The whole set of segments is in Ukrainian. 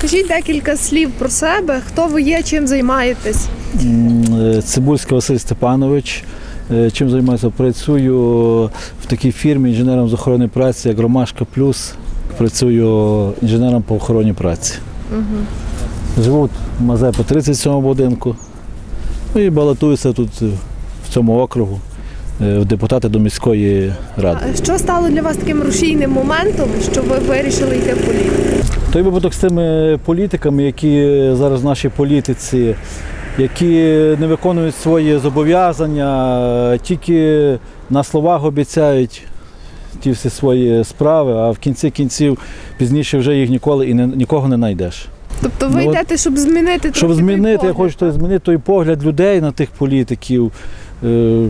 Скажіть декілька слів про себе, хто ви є, чим займаєтесь. Е, Цибульський Василь Степанович. Е, Чим займаюся? Працюю в такій фірмі інженером з охорони праці, як Ромашка Плюс. Працюю інженером по охороні праці. Угу. Живу в Мазепи 37 будинку. Ну і балотуюся тут в цьому округу е, в депутати до міської ради. Що стало для вас таким рушійним моментом, що ви вирішили йти в політику? Той випадок з тими політиками, які зараз в нашій політиці, які не виконують свої зобов'язання, тільки на словах обіцяють ті всі свої справи, а в кінці кінців пізніше вже їх ніколи і не, нікого не знайдеш. Тобто ви Ну, йдете, щоб змінити Щоб трохи той змінити, я хочу так? змінити той погляд людей на тих політиків, е,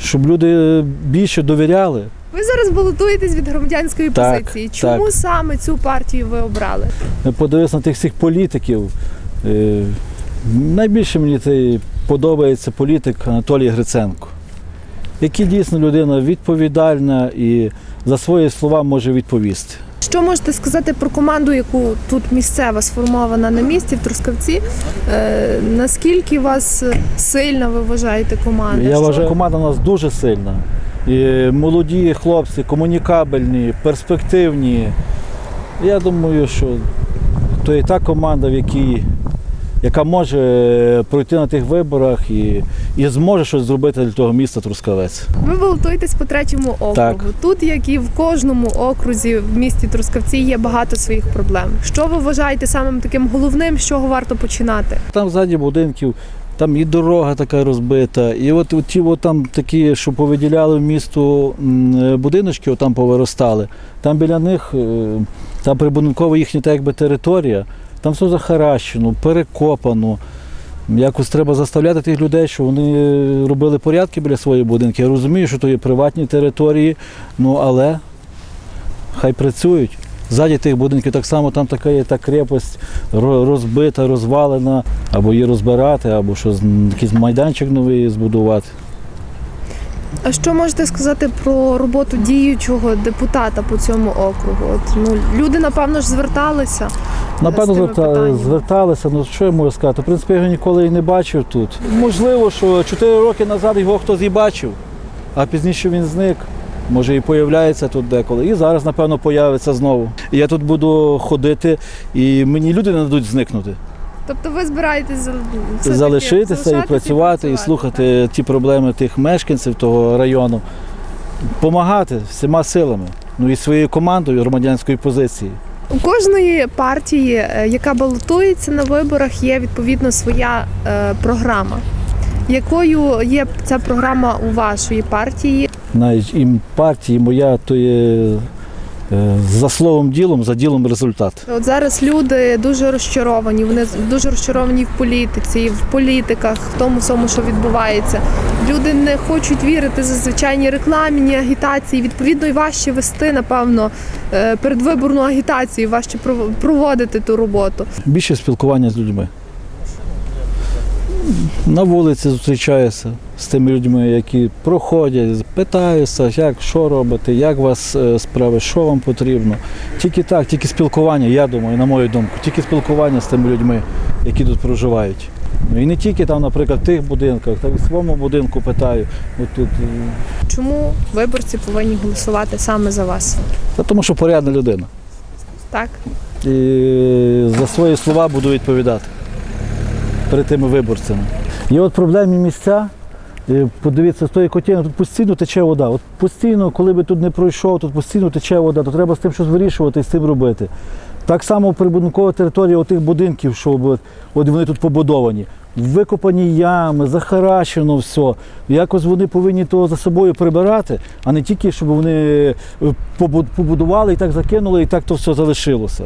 щоб люди більше довіряли. Ви зараз балотуєтесь від громадянської Так, позиції. Чому так. саме цю партію ви обрали? подивився на тих всіх політиків. Е, Найбільше мені подобається політик Анатолій Гриценко, який дійсно людина відповідальна і за свої слова може відповісти. Що можете сказати про команду, яку тут місцева сформована на місці в Трускавці? Е, наскільки вас сильна ви вважаєте команда? Я Що- вважаю, команда у нас дуже сильна. І молоді хлопці, комунікабельні, перспективні. Я думаю, що то і та команда, в якій, яка може пройти на тих виборах і, і зможе щось зробити для того міста Трускавець. Ви балотуєтесь по третьому округу. Так. Тут, як і в кожному окрузі в місті Трускавці, є багато своїх проблем. Що ви вважаєте самим таким головним, з чого варто починати? Там ззаді будинків, там і дорога така розбита, і от, от ті от там такі, що повиділяли в місту м, будиночки, там повиростали. Там біля них, е, там прибудинкова їхня так якби територія, там все захаращено, перекопано. Якось треба заставляти тих людей, що вони робили порядки біля своїх будинків. Я розумію, що то є приватні території, ну але хай працюють. Ззаді тих будинків так само там така є та крепость розбита, розвалена, або її розбирати, або щось, якийсь майданчик новий збудувати. А що можете сказати про роботу діючого депутата по цьому округу? От ну люди напевно ж зверталися. Напевно, з тими зверталися, ну що я можу сказати? В принципі, я його ніколи і не бачив тут. Можливо, що 4 роки назад його хтось і бачив, а пізніше він зник. Може і появляється тут деколи. І зараз, напевно, появиться знову. І я тут буду ходити, і мені люди не дадуть зникнути. Тобто ви збираєтесь залишитися і працювати, і слухати ті проблеми тих мешканців того району, допомагати всіма силами, ну і своєю командою громадянської позиції. У кожної партії, е, яка балотується на виборах, є відповідно своя е, програма. Якою є ця програма у вашої партії? Навіть і партії моя то є за словом ділом, за ділом результат. От зараз люди дуже розчаровані. Вони дуже розчаровані в політиці, в політиках, в тому всьому, що відбувається. Люди не хочуть вірити за звичайні рекламні агітації. Відповідно, і важче вести, напевно, е, передвиборну агітацію, важче пров- проводити ту роботу. Більше спілкування з людьми. На вулиці зустрічаюся з тими людьми, які проходять, питаюся, як, що робите, як у вас е, справи, що вам потрібно. Тільки так, тільки спілкування, я думаю, на мою думку, тільки спілкування з тими людьми, які тут проживають. Ну, І не тільки там, наприклад, в тих будинках, так і в своєму будинку питаю. От тут, е, Чому виборці повинні голосувати саме за вас? та тому що порядна людина. Так? і за свої слова буду відповідати перед тими виборцями. Є от проблемні місця. Е, Подивіться, з тої котельні, тут постійно тече вода. От постійно, коли би тут не пройшов, тут постійно тече вода, то треба з тим щось вирішувати і з цим робити. Так само прибудинкова територія отих будинків, що от, вони тут побудовані. Викопані ями, захаращено все. Якось вони повинні того за собою прибирати, а не тільки, щоб вони е, побу- побудували і так закинули, і так то все залишилося.